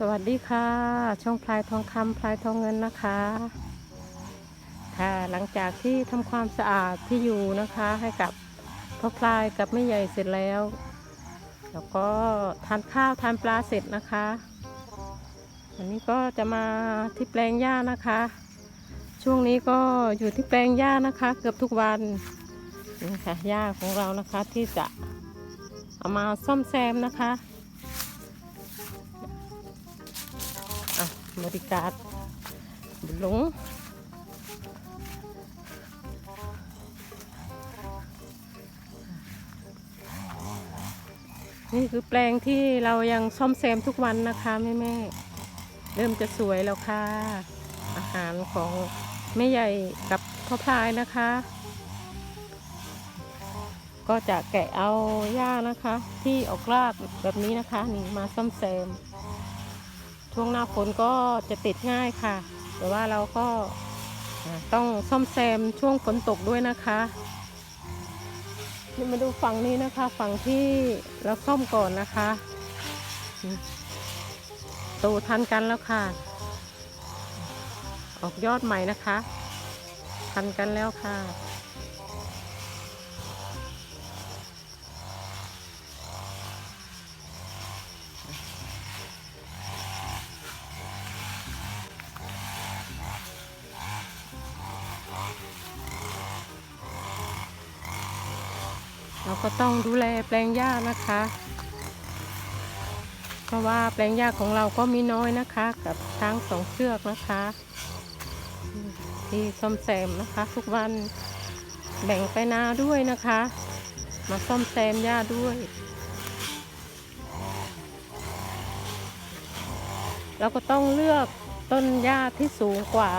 สวัสดีค่ะ ช่องพลายทองคำพลายทองเงินนะคะ ค่ะหลังจากที่ทำความสะอาดที่อยู่นะคะ ให้กับพ่อพลายกับแม่ใหญ่เสร็จแล้ว แล้วก็ทานข้าวทานปลาเสร็จนะคะวันนี้ก็จะมาที่แปลงหญ้านะคะ ช่วงนี้ก็อยู่ที่แปลงหญ้านะคะ เกือบทุกวันนี่ค่ะหญ้าของเรานะคะที่จะเอามาซ่อมแซมนะคะ บริการบุหลงนี่คือแปลงที่เรายังซ่อมแซมทุกวันนะคะแม่แม่ๆเริ่มจะสวยแล้วค่ะ อาหารของแม่ใหญ่กับพ่อพลายนะคะ ก็จะแกะเอาหญ้านะคะ ที่ออกรากแบบนี้นะคะ นี่มาซ่อมแซม ช่วงหน้าฝนก็จะติดง่ายค่ะ แต่ว่าเราก็ต้องซ่อมแซมช่วงฝนตกด้วยนะคะนี่มาดูฝั่งนี้นะคะ ฝั่งที่เราซ่อมก่อนนะคะอืมโตทันกันแล้วค่ะ ออกยอดใหม่นะคะ ทันกันแล้วค่ะ เราก็ต้องดูแลแปลงหญ้านะคะ เพราะว่าแปลงหญ้าของเราก็มีน้อยนะคะ กับช้างสองเชือกนะคะที่ซ่อมแซมนะคะ ทุกวันแบ่งไปนาด้วยนะคะ มาซ่อมแซมหญ้าด้วย เราก็ต้องเลือกต้นหญ้าที่สูงกว่า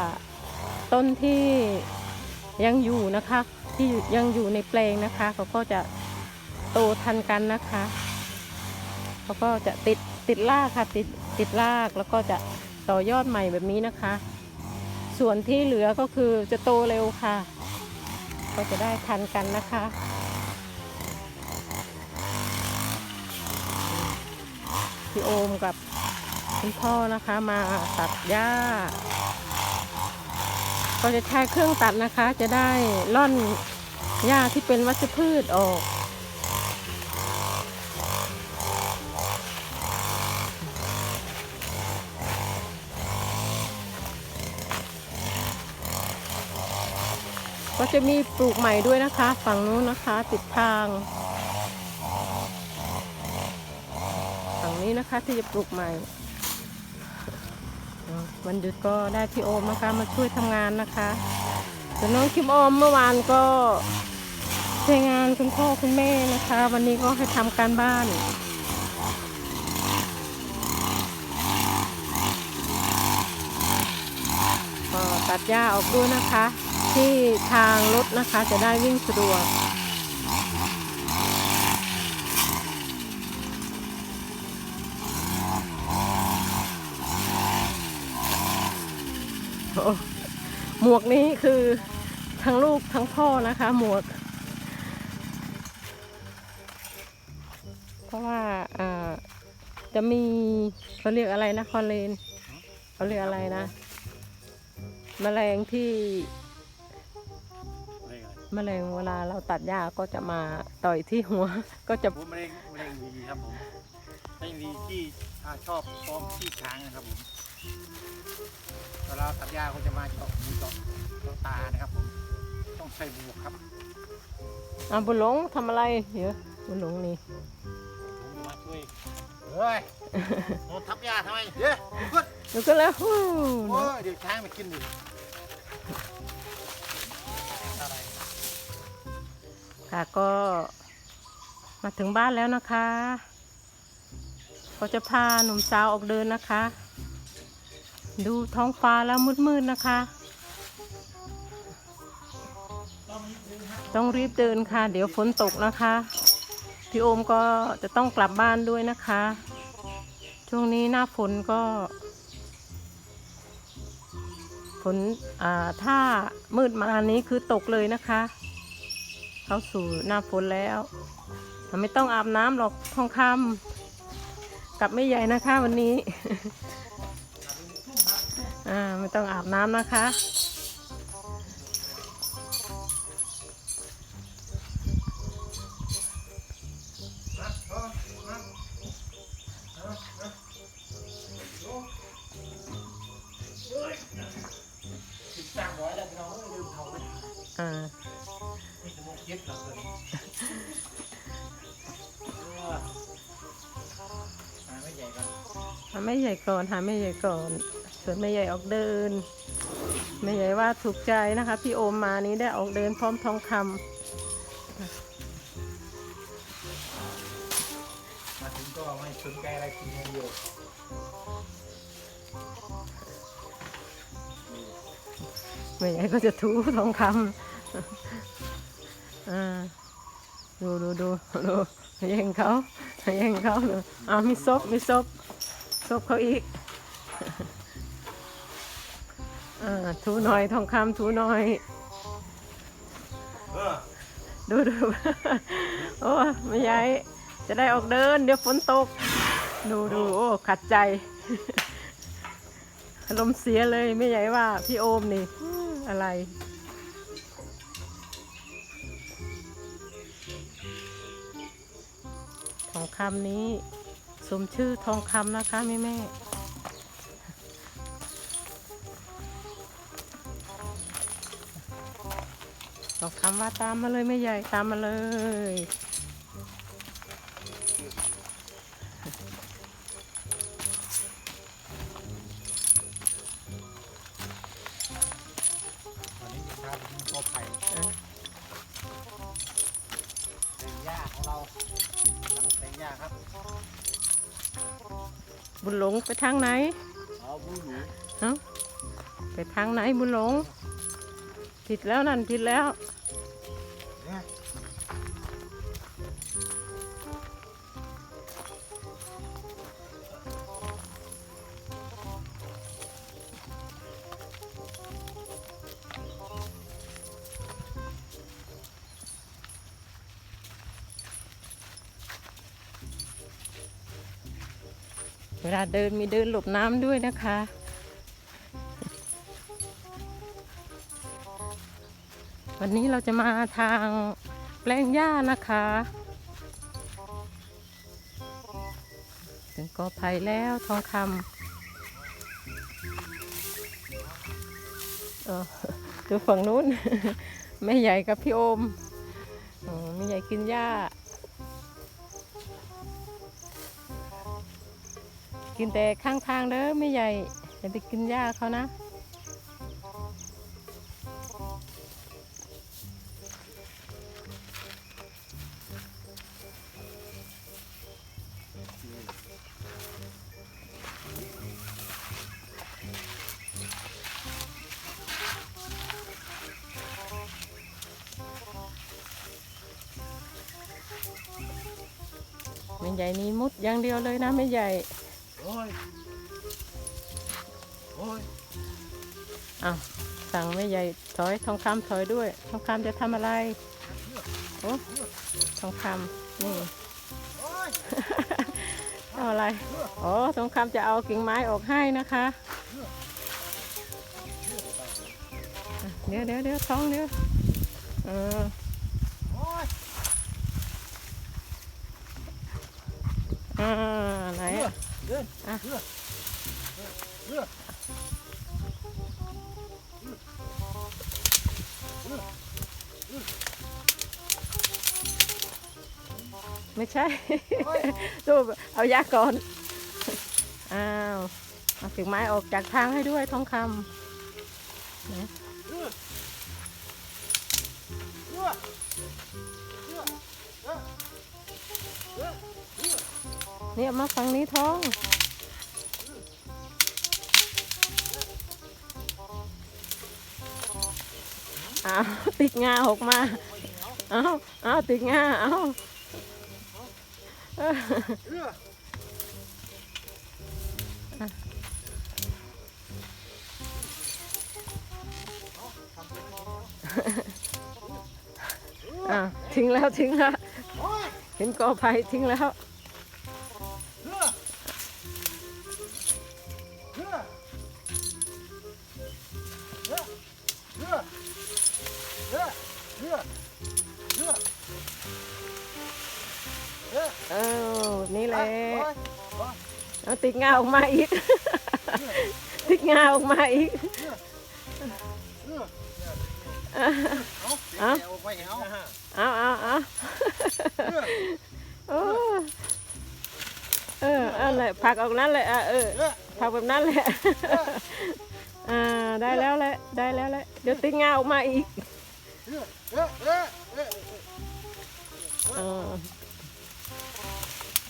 ต้นที่ยังอยู่นะคะ ที่ยังอยู่ในแปลงนะคะ เขาก็จะ โตทันกันนะคะเขาก็จะติดติดรากค่ะติดติดรากแล้วก็จะต่อยอดใหม่แบบนี้นะคะ ส่วนที่เหลือก็คือจะโตเร็วค่ะ ก็จะได้ทันกันนะคะพี่โอมกับคุณพ่อนะคะมาตัดหญ้า ก็จะใช้เครื่องตัดนะคะ จะได้ล่อนหญ้าที่เป็นวัชพืชออก ก็จะมีปลูกใหม่ด้วยนะคะ ฝั่งนู้นนะคะติดทางฝั่งนี้นะคะที่จะปลูกใหม่วันหยุดก็ได้พี่โอมนะคะมาช่วยทำงานนะคะส่วนน้องคิมโอมเมื่อวานก็ช่วยงานคุณพ่อคุณแม่นะคะ วันนี้ก็ให้ทำการบ้านก็ตัดหญ้าออกด้วยนะคะ ที่ทางรถนะคะจะได้วิ่งสะดวกโอ้หมวกนี้คือทั้งลูกทั้งพ่อนะคะ หมวก เพราะว่าอ่าจะมีเขาเรียกอะไรนะคอนเลนเขาเรียกอะไรนะแมลงที่ เรียกอะไรแมลงเวลาเราตัดหญ้าก็จะมาต่อยที่หัว ก็จะผมมะเร็งมะเร็งวีครับผมมะเร็งวีที่อ่าชอบฟ้องที่ช้างนะครับผมเวลาตัดหญ้าเขาจะมาเจาะหูเจาะเจาะตานะครับผมต้องใส่หมวกครับอะบุญหลงทำอะไรเดี๋ยวบุญหลงนี่ผมมาช่วยเฮ้ยโดนทับหญ้าทำไมเดี๋ยวขึ้นดูก็แล้วฮู้โอ้ยเดี๋ยวช้างมากินดิ ค่ะก็มาถึงบ้านแล้วนะคะ ก็จะพาหนุ่มสาวออกเดินนะคะ ดูท้องฟ้าแล้วมืดๆนะคะ ต้องรีบเดินค่ะ เดี๋ยวฝนตกนะคะ พี่โอมก็จะต้องกลับบ้านด้วยนะคะ ช่วงนี้หน้าฝนก็ฝนอ่าถ้ามืดมานี้คือตกเลยนะคะ เข้าสู่หน้าฝนแล้วไม่ต้องอาบน้ำหรอกทองคำกลับไม่ใหญ่นะคะวันนี้ อ่าไม่ต้องอาบน้ำนะคะ หาไม่ใหญ่ก่อนหาไม่ใหญ่ก่อนส่วนไม่ใหญ่ออกเดินไม่ใหญ่ว่าถูกใจนะคะ พี่โอมมานี้ได้ออกเดินพร้อมทองคำมาถึงก็ไม่สนใจอะไรกินอย่างเดียวไม่ใหญ่ก็จะถูทองคำอ่าดูดูดูดูแย่งเขาแย่งเขาดูอ้าวมีซบมีซบ ซบเขาอีกอถูหน่อยทองคำถูหน่อยดูดูโอ้ไม่ใหญ่จะได้ออกเดิน เดี๋ยวฝนตก ดูดูโอ้ขัดใจอารมณ์เสียเลยไม่ใหญ่ว่า พี่โอมนี่อืมอะไรทองคำนี้ สมชื่อทองคำนะคะแม่แม่ทองคำว่าตามมาเลยไม่ใหญ่ตามมาเลยตอนนี้จะพาไปกินกอไผ่ บุญหลงไปทางไหนเอาบูหนูเอ้าไปทางไหนบุญหลงผิดแล้วนั่นผิดแล้ว เวลาเดินมีเดินหลบน้ำด้วยนะคะ วันนี้เราจะมาทางแปลงหญ้านะคะถึงกอไผ่แล้วทองคำเออดูฝั่งนู้นแม่ใหญ่กับพี่โอมแม่ใหญ่กินหญ้า กินแต่ข้างทางเด้อไม่ใหญ่อย่าไปกินหญ้าเขานะ ไม่ใหญ่นี่มุดอย่างเดียวเลยนะไม่ใหญ่ โอ้ยโอ้ยอ้าวสั่งไม่ใหญ่ถอยทองคำถอยด้วย ทองคำจะทำอะไรโอ้ทองคำนี่โอ้ยทำอะไรอ๋อทองคำจะเอากิ่งไม้ออกให้นะคะอะเดี๋ยวเดี๋ยวเดี๋ยวท้องเดี๋ยวเออ โอ้ย อ่าไหนอะ เดิ นอะเลือดเลือดไม่ใช่ ดูเอายาก่อน อ้าวเอากิ่งไม้ออกจากทางให้ด้วยทองคำนะเลือดเลือดเลือดเลือดเลือดเลือดเนี่ยมาฝั่งนี้ท้อง ติดงาหกมา เอาเอาติดงาเอาทิ้งแล้วทิ้งแล้วเห็นกอไผ่ทิ้งแล้วเลือดเรือเรือเรือเรือเรือเออแบบนี้แหละโอ้ยโอ้ยเอาติดงาออกมาอีก ติดงาออกมาอีกเรืออะเอาเอาเอาไปเอาเอาเอาเอาเรือโอ้เออเอาเลยผลักออกนั้นเลยอะเออเรือผลักแบบนั้นแหละอ่าได้แล้วแหละได้แล้วแหละเดี๋ยวติดงาออกมาอีก เอเรือเรือเรือเออ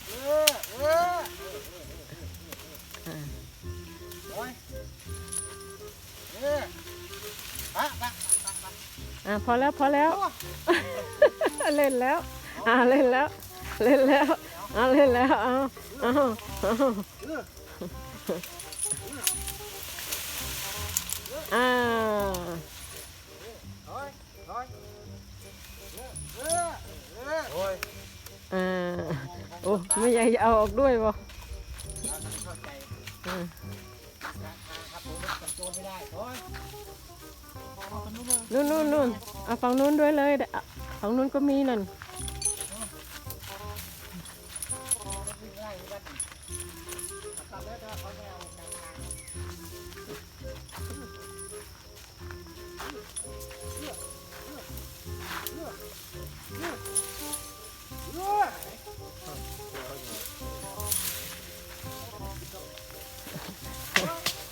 เรือเรืออ่าโอ้ยเรือปะปะปะปะอ่าพอแล้วพอแล้วโอ้ยเล่นแล้ว อ่าเล่นแล้ว เล่นแล้วอ่าเล่นแล้วเอาเอาเอาเรืออ่าโอ้ยโอ้ยเรือเรือโอ้ยอ่าโอ้ไม่ใหญ่จะเอาออกด้วยบ่อ่านู่นนู่นนู่นเอาฝั่งนู้นด้วยเลยฝั่งนู้นก็มีนั่น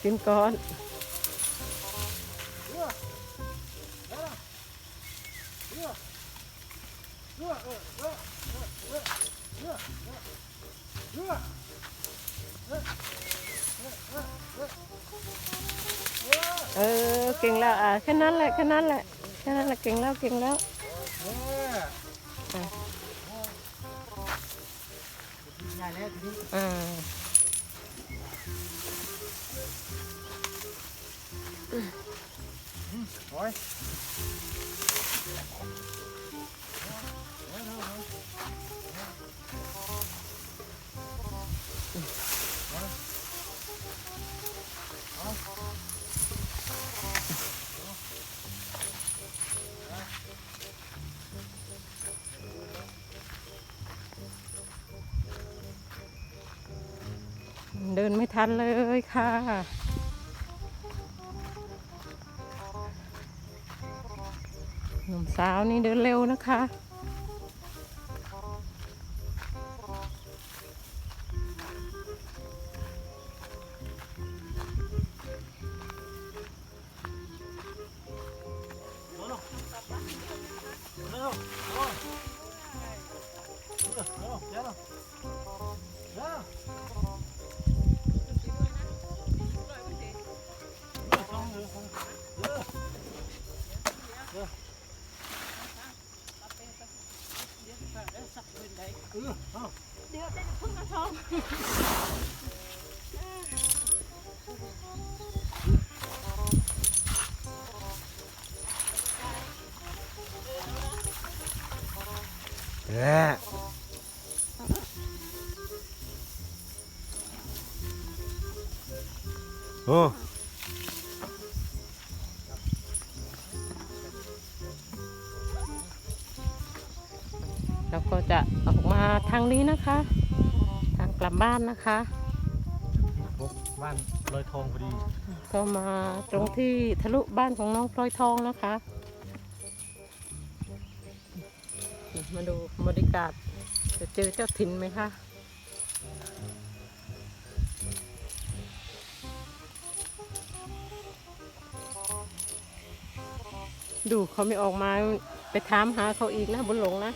รือเรือเออเก่งแล้วอะแค่นั้นแหละแค่นั้นแหละแค่นั้นแหละเก่งแล้วเก่งแล้วอ่า อยเดินไม่ทันเลยค่ะ สาวนี่เดินเร็วนะคะ โอ้เราก็จะออกมาทางนี้นะคะ ทางกลับบ้านนะคะบ้านลอยทองพอดี ก็มาตรงที่ทะลุบ้านของน้องพลอยทองนะคะ มาดูบรรยากาศจะเจอเจ้าถิ่นไหมคะดูเขาไม่ออกมาไปถามหาเขาอีกนะบนหลงนะ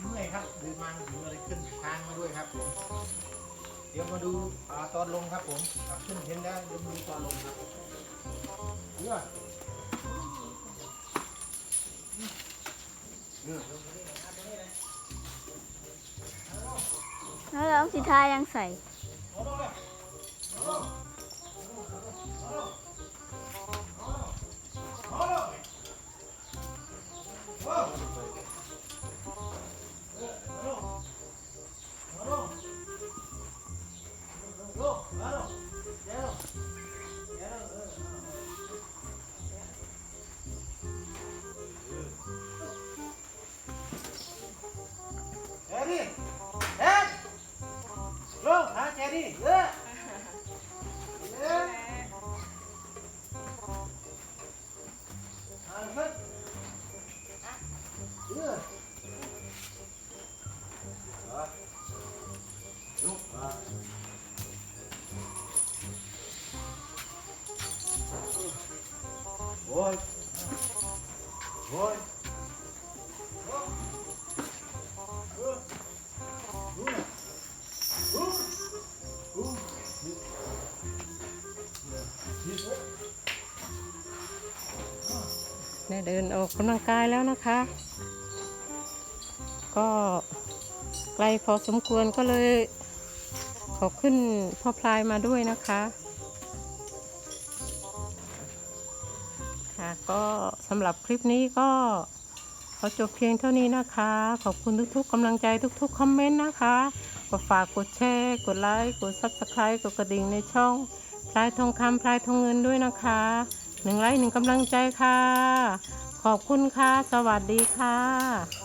เมื่อยครับเดินมาถึงอะไรขึ้นทางมาด้วยครับผมเดี๋ยวมาดูอาตอนลงครับผมขึ้นเห็นแล้วเดี๋ยวมาดูตอนลงครับเรือเรือแล้วเราสิทายังใส่ โอ้ยโอ้ยได้เดินออกกำลังกายแล้วนะคะ ก็ไกลพอสมควรก็เลย ขอขึ้นพ่อพลายมาด้วยนะคะค่ะก็สำหรับคลิปนี้ก็ขอจบเพียงเท่านี้นะคะ ขอบคุณทุกๆกำลังใจทุกๆคอมเมนต์นะคะก็ฝากกดแชร์ กดไลค์ กด Subscribe กดกระดิ่งในช่องพลายทองคำพลายทองเงินด้วยนะคะหนึ่งไลค์หนึ่งกำลังใจค่ะ ขอบคุณค่ะ สวัสดีค่ะ